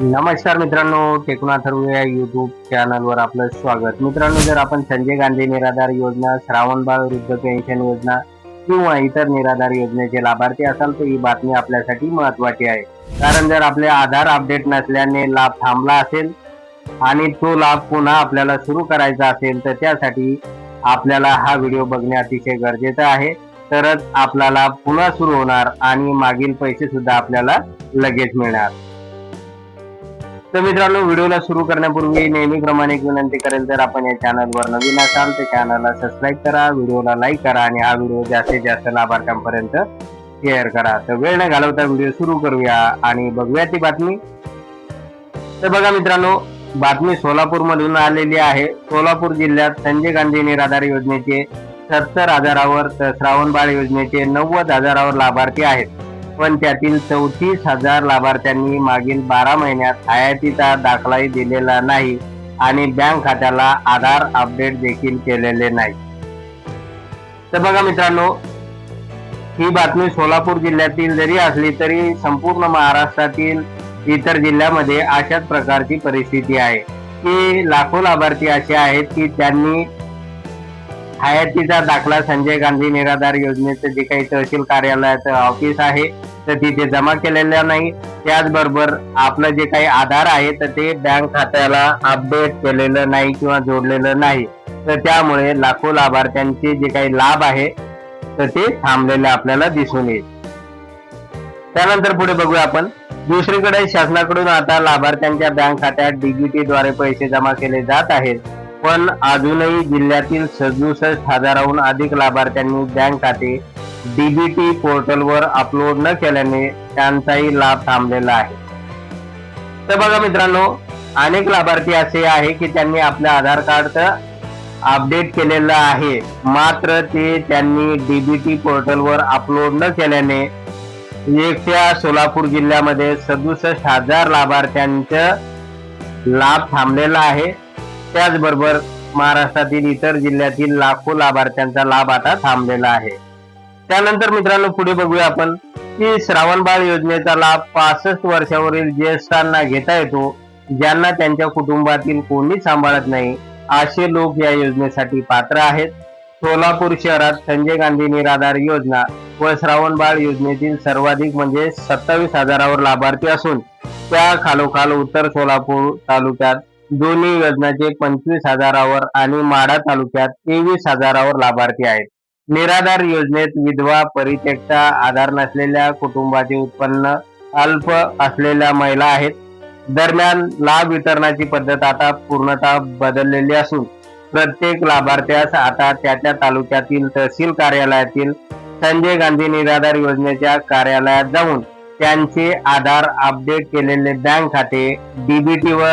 नमस्कार मित्रांनो टेकना ठरवू या युट्यूब चॅनलवर आपलं स्वागत. मित्रांनो जर आपण संजय गांधी निराधार योजना श्रावणबाळ वृद्ध पेन्शन योजना किंवा इतर निराधार योजनेचे लाभार्थी असाल तर ही बातमी आपल्यासाठी महत्वाची आहे. कारण जर आपले आधार अपडेट नसल्याने लाभ थांबला असेल आणि तो लाभ पुन्हा आपल्याला सुरू करायचा असेल तर त्यासाठी आपल्याला हा व्हिडिओ बघणे अतिशय गरजेचं आहे. तरच आपला लाभ पुन्हा सुरू होणार आणि मागील पैसे सुद्धा आपल्याला लगेच मिळणार. तर मित्रांनो व्हिडिओला सुरू करण्यापूर्वी नेहमीप्रमाणे एक विनंती करेल तर आपण या चॅनलवर नवीन असाल तर चॅनलला सबस्क्राईब करा व्हिडिओला लाईक करा आणि हा व्हिडिओ जास्तीत जास्त लाभार्थ्यांपर्यंत शेअर करा. तर वेळ न घालवता व्हिडिओ सुरू करूया आणि बघूया ती बातमी. तर बघा मित्रांनो बातमी सोलापूर मधून आलेली आहे. सोलापूर जिल्ह्यात संजय गांधी निराधार योजनेचे सत्तर हजारावर तर श्रावणबाळ योजनेचे नव्वद हजारावर लाभार्थी आहेत. पण त्यातील चौतीस हजार लाभार्थ्यांनी मागील बारा महिन्यात हयातीचा दाखलाही दिलेला नाही आणि बँक खात्याला आधार अपडेट देखील केलेले नाही. तर बघा मित्रांनो ही बातमी सोलापूर जिल्ह्यातील जरी असली तरी संपूर्ण महाराष्ट्रातील इतर जिल्ह्यामध्ये अशाच प्रकारची परिस्थिती आहे. की लाखो लाभार्थी असे आहेत की त्यांनी हयातीचा दाखला संजय गांधी निराधार योजनेचं जे काही तहसील कार्यालयाचं ऑफिस आहे तर तिथे जमा केलेल्या नाही. त्याचबरोबर आपलं जे काही आधार आहे तर ते बँक खात्याला अपडेट केलेलं नाही किंवा जोडलेलं नाही. तर त्यामुळे लाखो लाभार्थ्यांचे जे काही लाभ आहे तर ते थांबलेले आपल्याला दिसून येईल. त्यानंतर पुढे बघूया आपण. दुसरीकडे शासनाकडून आता लाभार्थ्यांच्या बँक खात्यात डीबीटी द्वारे पैसे जमा केले जात आहेत. पण अजूनही जिल्ह्यातील सदुसष्ट हजाराहून अधिक लाभार्थ्यांनी बँक खाते डीबीटी पोर्टलवर अपलोड न केल्याने त्यांचाही लाभ थांबलेला आहे. तर बघा मित्रांनो अनेक लाभार्थी असे आहे की त्यांनी आपल्या आधार कार्ड अपडेट केलेलं आहे. मात्र ते त्यांनी डीबीटी पोर्टलवर अपलोड न केल्याने एकट्या सोलापूर जिल्ह्यामध्ये सदुसष्ट हजार लाभार्थ्यांचं लाभ थांबलेला आहे. त्याचबरोबर महाराष्ट्रातील इतर जिल्ह्यातील लाखो लाभार्थ्यांचा लाभ आता थांबलेला आहे. त्यानंतर मित्रांनो पुढे बघूया आपण की श्रावणबाळ योजनेचा लाभ पासष्ट वर्षावरील ज्येष्ठांना घेता येतो ज्यांना त्यांच्या कुटुंबातील कोणी सांभाळत नाही असे लोक या योजनेसाठी पात्र आहेत. सोलापूर शहरात संजय गांधी निराधार योजना व श्रावणबाळ योजनेतील सर्वाधिक म्हणजे सत्तावीस हजारावर लाभार्थी असून त्या खालोखाल उत्तर सोलापूर तालुक्यात दोन्ही योजनाचे पंचवीस हजारावर आणि माढा तालुक्यात तेवीस हजारावर लाभार्थी आहेत. निराधार योजनेत विधवा परित्यक्ता आधार नसलेल्या कुटुंबाचे उत्पन्न अल्प असलेल्या महिला आहेत. दरम्यान लाभ वितरणाची पद्धत आता पूर्णतः बदललेली असून प्रत्येक लाभार्थ्यास आता त्या त्या तालुक्यातील तहसील कार्यालयातील संजय गांधी निराधार योजनेच्या कार्यालयात जाऊन त्यांचे आधार अपडेट केलेले बँक खाते डीबीटी व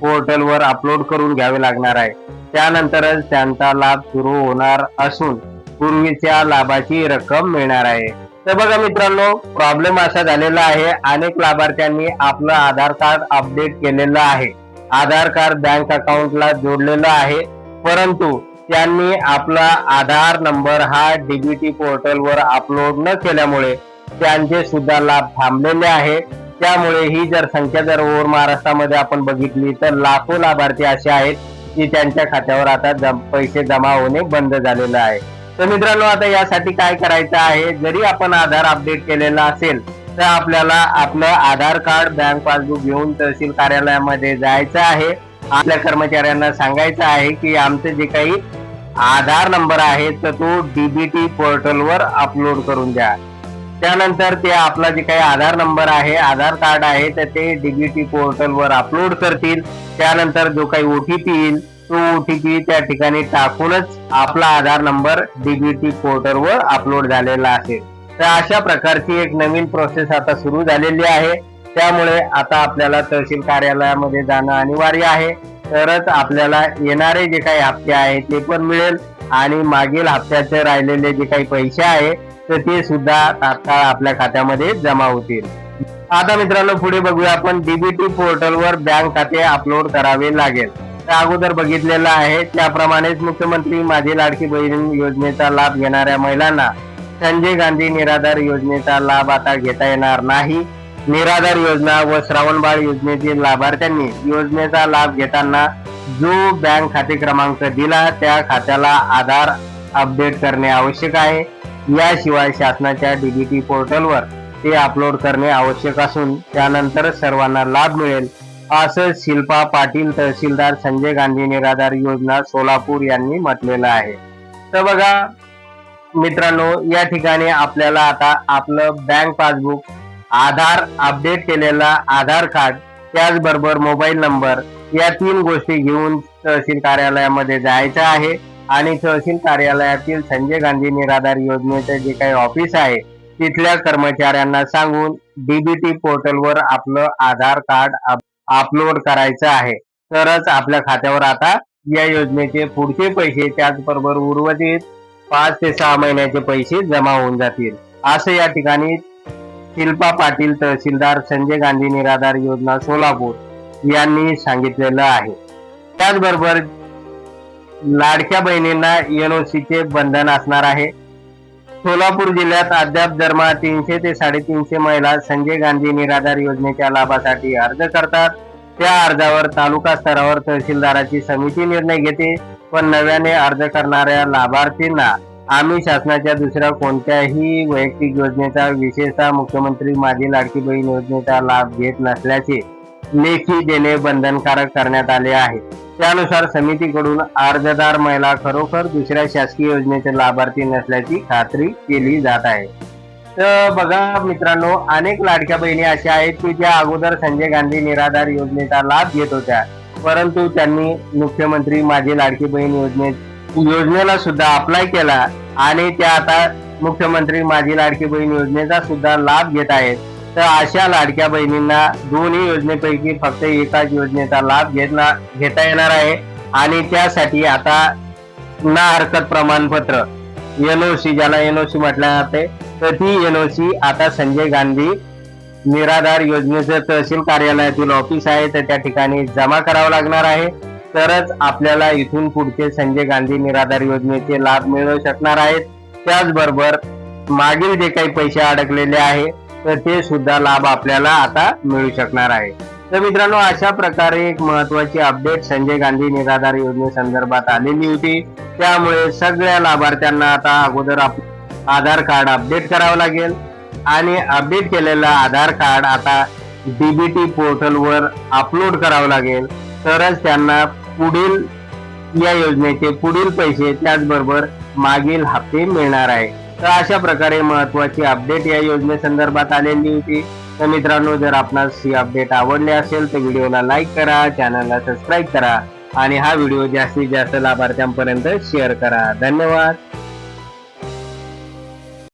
पोर्टलवर अपलोड करून घ्यावे लागणार आहे. त्यानंतरच त्यांचा लाभ सुरू होणार असून पूर्वीच्या लाभाची रक्कम मिळणार आहे. तर बघा मित्रांनो प्रॉब्लेम असा झालेला आहे. अनेक लाभार्थ्यांनी आपलं आधार कार्ड अपडेट केलेलं आहे. आधार कार्ड बँक अकाउंटला जोडलेलं आहे. परंतु त्यांनी आपला आधार नंबर हा डीबीटी पोर्टलवर अपलोड न केल्यामुळे त्यांचे सुद्धा लाभ थांबलेले आहे. त्यामुळे ही जर संख्या जर ओव्हर महाराष्ट्रामध्ये आपण बघितली तर लाखो लाभार्थी असे आहेत की त्यांच्या खात्यावर आता जम- पैसे जमा होणे बंद झालेलं आहे. तर मित्रांनो आता यासाठी काय करायचं आहे? जरी आपण आधार अपडेट केलेला असेल तर आपल्याला आपलं आधार कार्ड बँक पासबुक घेऊन तहसील कार्यालयामध्ये जायचं आहे. आपल्या कर्मचाऱ्यांना सांगायचं आहे की आमचं जे काही आधार नंबर आहे तर तो डीबीटी पोर्टलवर अपलोड करून द्या. त्यानंतर ते आपला जे काही आधार नंबर आहे आधार कार्ड आहे तर ते डीबीटी पोर्टलवर अपलोड करतील. त्यानंतर जो काही ओटीपी येईल तो ओटीपी त्या ठिकाणी टाकूनच आपला आधार नंबर डीबीटी पोर्टलवर अपलोड झालेला असेल तर अशा प्रकारची एक नवीन प्रोसेस आता सुरू झालेली आहे. त्यामुळे आता आपल्याला तहसील कार्यालयामध्ये जाणं अनिवार्य आहे. तरच आपल्याला येणारे जे काही हप्ते आहे ते पण मिळेल आणि मागील हप्त्याचे राहिलेले जे काही पैसे आहे तर ते सुद्धा तात्काळ आपल्या खात्यामध्ये जमा होतील. आता मित्रांनो पुढे बघूया आपण डीबीटी पोर्टलवर बँक खाते अपलोड करावे लागेल. अगोदर बघितलेलं आहे. त्याप्रमाणेच मुख्यमंत्री माझी लाडकी बहीण योजनेचा लाभ घेणाऱ्या महिलांना संजय गांधी निराधार योजनेचा लाभ आता घेता येणार नाही. निराधार योजना व श्रावणबाळ योजनेतील लाभार्थ्यांनी योजनेचा लाभ घेताना जो बँक खाते क्रमांक दिला त्या खात्याला आधार अपडेट करणे आवश्यक आहे. याशिवाय शासनाच्या डीबीटी पोर्टलवर ते अपलोड करणे आवश्यक असून त्यानंतर सर्वांना लाभ मिळेल. असं शिल्पा पाटील तहसीलदार संजय गांधी निराधार योजना सोलापूर यांनी म्हटलेलं आहे. तर बघा मित्रांनो या ठिकाणी आपल्याला आता आपलं बँक पासबुक आधार अपडेट केलेला आधार कार्ड त्याचबरोबर मोबाईल नंबर या तीन गोष्टी घेऊन तहसील कार्यालयामध्ये जायचं आहे. आणि तहसील कार्यालयातील संजय गांधी निराधार योजनेचे जे काही ऑफिस आहे तिथल्या कर्मचाऱ्यांना सांगून डीबीटी पोर्टलवर आपलं आधार कार्ड अपलोड करायचं आहे. तरच आपल्या खात्यावर आता या योजनेचे पुढचे पैसे त्याचबरोबर उर्वरित पाच ते सहा महिन्याचे पैसे जमा होऊन जातील. असं या ठिकाणी शिल्पा पाटील तहसीलदार संजय गांधी निराधार योजना सोलापूर यांनी सांगितलेलं आहे. त्याचबरोबर लाडक्या बहिणींना एनओसी चे बंधन असणार आहे. सोलापूर जिल्ह्यात अद्याप दरमहा तीनशे ते साडेतीनशे महिला संजय गांधी निराधार योजनेच्या लाभासाठी अर्ज करतात. त्या अर्जावर तालुका स्तरावर तहसीलदाराची समिती निर्णय घेते पण नव्याने अर्ज करणाऱ्या लाभार्थींना आम्ही शासनाच्या दुसऱ्या कोणत्याही वैयक्तिक योजनेचा विशेषतः मुख्यमंत्री माझी लाडकी बहीण योजनेचा लाभ घेत नसल्याचे लेखी देणे बंधनकारक करण्यात आले आहे. त्यानुसार समितीकडून अर्जदार महिला खरोखर दुसऱ्या शासकीय योजनेचे लाभार्थी नसल्याची खात्री केली जात आहे. तर बघा मित्रांनो अनेक लाडक्या बहिणी अशा आहेत की ज्या अगोदर संजय गांधी निराधार योजनेचा लाभ घेत होत्या. परंतु त्यांनी मुख्यमंत्री माझी लाडकी बहीण योजनेत योजनेला सुद्धा अप्लाय केला आणि त्या आता मुख्यमंत्री माझी लाडकी बहीण योजनेचा सुद्धा लाभ घेत आहेत. तर अशा लाडक्या बहिणींना दोन्ही योजनेपैकी फक्त एकाच योजनेचा लाभ घेतला घेता येणार आहे. आणि त्यासाठी आता ना हरकत प्रमाणपत्र एनओसी ज्याला एनओसी म्हटलं जाते तर ती एनओसी आता संजय गांधी निराधार योजनेचं तहसील कार्यालयातील ऑफिस आहे. तर त्या ठिकाणी जमा करावं लागणार आहे. तरच आपल्याला इथून पुढचे संजय गांधी निराधार योजनेचे लाभ मिळू शकणार आहेत. त्याचबरोबर मागील जे काही पैसे अडकलेले आहे तर ते सुद्धा लाभ आपल्याला आता मिळू शकणार आहे. तर मित्रांनो अशा प्रकारे एक महत्वाची अपडेट संजय गांधी निराधार योजनेसंदर्भात आलेली होती. त्यामुळे सगळ्या लाभार्थ्यांना आता अगोदर आधार कार्ड अपडेट करावं लागेल. आणि अपडेट केलेलं आधार कार्ड आता डीबीटी पोर्टलवर अपलोड करावं लागेल. तरच त्यांना पुढील या योजनेचे पुढील पैसे त्याचबरोबर मागील हप्ते मिळणार आहे. तर अशा प्रकारे महत्वाची अपडेट या योजनेसंदर्भात आलेली होती. तर मित्रांनो जर आपणास ही अपडेट आवडली असेल तर व्हिडिओला लाईक करा चॅनलला सबस्क्राईब करा आणि हा व्हिडिओ जास्तीत जास्त लाभार्थ्यांपर्यंत शेअर करा. धन्यवाद.